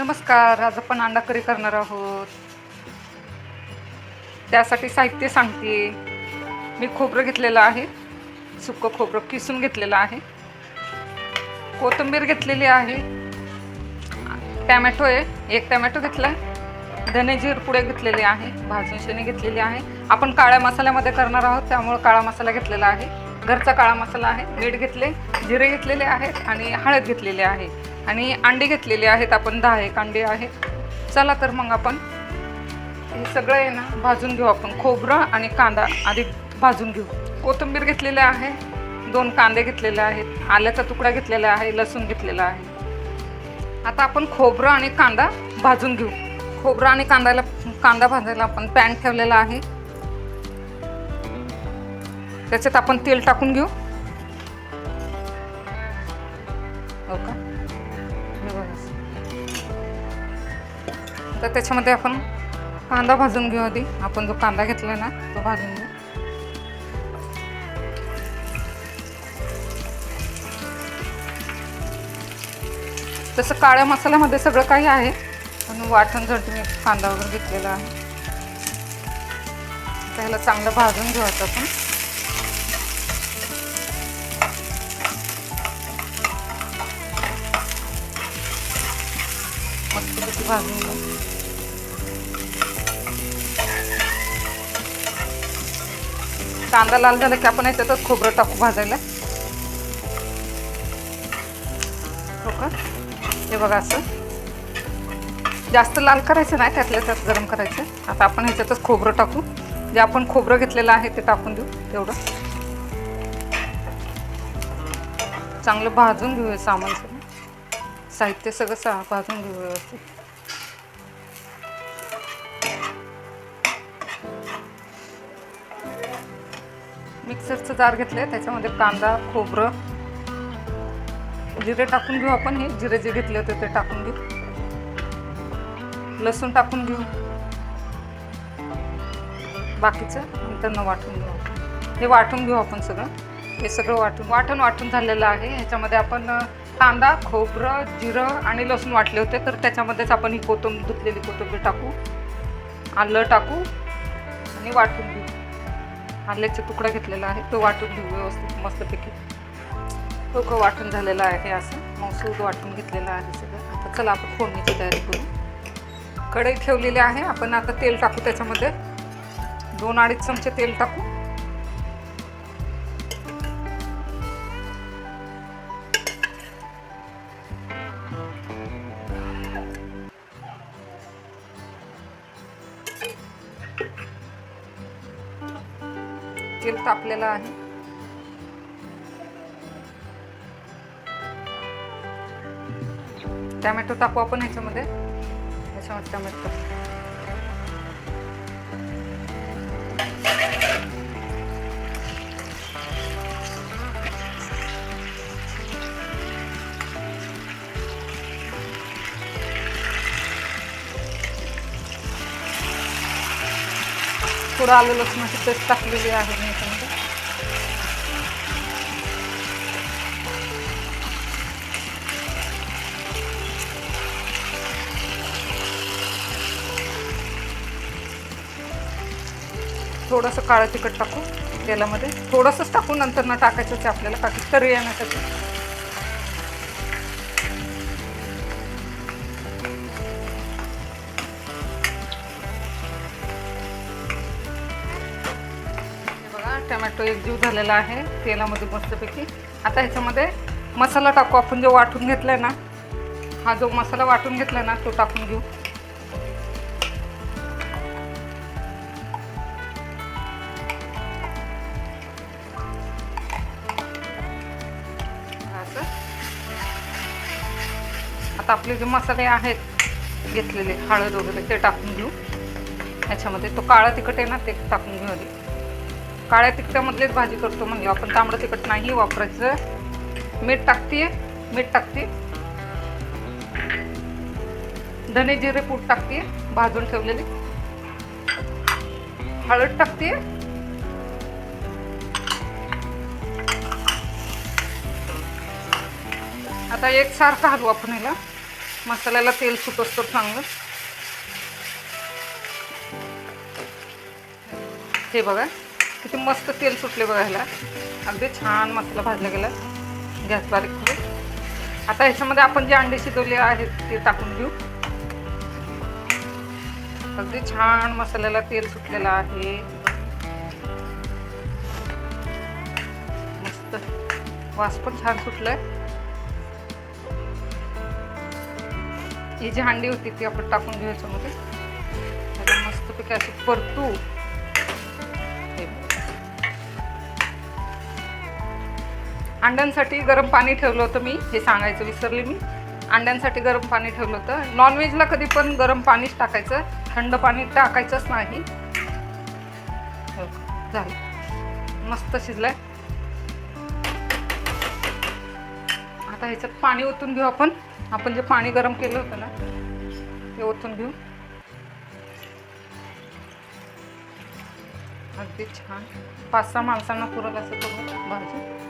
नमस्कार आज आपण अंडा करी करणार आहोत. त्यासाठी साहित्य सांगते. मी खोबरं घेतलेलं आहे. सुकं खोबरं किसून घेतलेलं आहे. कोथिंबीर घेतलेली आहे. टॅमॅटो आहे. एक टॅमॅटो घेतला. आहे धने जीर पुढे घेतलेले आहे. भाजून शेणी घेतलेली आहे. आपण काळ्या मसाल्यामध्ये करणार आहोत. त्यामुळं काळा मसाला घेतलेला आहे. घरचा काळा मसाला आहे मीठ घेतले जिरे घेतलेले आहेत आणि हळद घेतलेली आहे. आणि अंडी घेतलेली आहेत आपण दहा एक अंडी आहेत चला तर मग आपण हे सगळं आहे ना भाजून घेऊ आपण. खोबरं आणि कांदा आधी भाजून घेऊ. कोथिंबीर घेतलेली आहे दोन कांदे घेतलेले आहेत आल्याचा तुकडा घेतलेला आहे लसूण घेतलेला आहे. आता आपण खोबरं आणि कांदा भाजून घेऊ. खोबरं आणि कांद्याला कांदा भाजायला आपण पॅन ठेवलेला आहे. त्याच्यात आपण तेल टाकून घेऊ. हो का? तर त्याच्यामध्ये आपण कांदा भाजून घेऊ आधी. आपण जो कांदा घेतला ना तो भाजून घेऊ. तसं काळ्या मसाल्यामध्ये सगळं काही आहे पण वाटण जर तुम्ही कांदा वगैरे घेतलेला आहे त्याला चांगलं भाजून घेऊ आता आपण. भाजून. कांदा लाल झाला की आपण याच्यातच खोबरं टाकू भाजायला. हो का हे बघा असं. जास्त लाल करायचं नाही त्यातल्या त्यात गरम करायचं. आता आपण ह्याच्यातच खोबरं टाकू. जे आपण खोबरं घेतलेलं आहे ते टाकून देऊ तेवढं चांगलं भाजून घेऊया सामान सगळं. साहित्य सगळं सा भाजून घेऊ व्यवस्थित. मिक्सरचं जार घेतलं त्याच्यामध्ये कांदा खोबरं जिरे टाकून घेऊ आपण. हे जिरे जे घेतले होते ते टाकून घेऊ. लसूण टाकून घेऊ. बाकीचं नंतर न वाटून घेऊ. हे वाटून घेऊ आपण सगळं. हे सगळं वाटून वाटून वाटून झालेलं आहे. ह्याच्यामध्ये आपण कांदा खोबरं जिरं आणि लसूण वाटले होते तर त्याच्यामध्येच आपण ही कोथिंबीर धुतलेली कोथिंबीर टाकू. आलं टाकू आणि वाटून घेऊ. आल्याचा तुकडा घेतलेला आहे. तो वाटून घेऊ व्यवस्थित मस्तपैकी. तो वाटून झालेला आहे असं. मसूर वाटून घेतलेला आहे सगळं. आता चला आपण फोडणीची तयारी करू. कढई ठेवलेली आहे. आपण आता तेल टाकू त्याच्यामध्ये. दोन अडीच चमचे तेल टाकू. तेल तापलेलं आहे. टॅमॅटो टाकू आपण ह्याच्यामध्ये ह्याच्यामध्ये टॅमॅटो. थोडं आलं लसणाची पेस्ट टाकलेली आहे मी याच्यामध्ये थोडंसं काळं तिखट टाकू तेलामध्ये. थोडंसंच टाकू नंतर ना टाकायचं ते आपल्याला बाकी तरी येण्यासाठी. टमॅटो एक जीव झालेला आहे तेलामध्ये मस्तपैकी. आता ह्याच्यामध्ये मसाला टाकू. आपण जो वाटून घेतलाय ना हा जो मसाला वाटून घेतला ना तो टाकून घेऊ. असं. आता आपले जे मसाले आहेत घेतलेले हळद वगैरे ते टाकून घेऊ. ह्याच्यामध्ये तो काळा तिखट आहे ना ते टाकून घेऊ आधी. काळ्या तिखट्यामधलेच भाजी करतो म्हणजे आपण तांबडं तिखट नाही वापरायचं. मीठ टाकते मीठ टाकते धने जिरे पूड टाकते भाजून ठेवलेले. हळद टाकते आता एक सारखं हलवू आपण याला. मसाल्याला तेल सुट असतो चांगलं. हे बघा. किती मस्त तेल सुटले बघायला. अगदी छान मसाला भाजला गेला. गॅस बारीक करून. आता ह्याच्यामध्ये आपण जे अंडे शिजवले आहेत ते टाकून घेऊ. अगदी छान मसाल्याला तेल सुटलेलं आहे. मस्त. वास पण छान सुटलाय. ही जी हांडी होती ती आपण टाकून घेऊ याच्यामध्ये. मस्तपैकी अशी परतू. अंड्यांसाठी गरम पाणी ठेवलं होतं मी हे सांगायचं विसरले मी. अंड्यांसाठी गरम पाणी ठेवलं होतं. नॉनव्हेजला कधी पण गरम पाणीच टाकायचं. थंड पाणी टाकायचंच नाही. हो, झालं. मस्त शिजलाय. आता ह्याच्यात पाणी ओतून घेऊ आपण. आपण जे पाणी गरम केलं होतं ना ते ओतून घेऊ. अगदी छान. पाच सहा माणसांना पुरल असं करू भाजी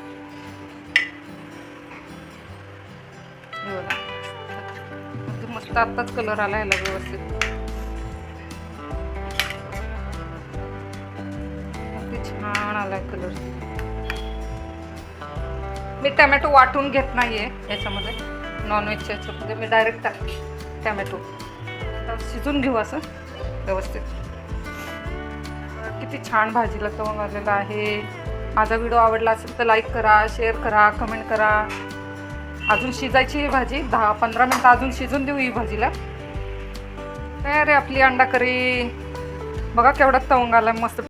हे बघा. मस्त आत्ताच कलर आला ह्याला व्यवस्थित अगदी छान आलाय कलर मी टमॅटो वाटून घेत नाहीये याच्यामध्ये नॉनव्हेजच्या याच्यामध्ये मी डायरेक्ट टाकते टमॅटो शिजून घेऊ असं व्यवस्थित किती छान भाजीला तवंग आलेला आहे माझा व्हिडिओ आवडला असेल तर लाईक करा शेअर करा कमेंट करा अजून शिजायची ही भाजी दहा पंधरा मिनटं अजून शिजून देऊ ही भाजीला. तयार आहे आपली अंडा करी बघा केवढा तवंग आला मस्त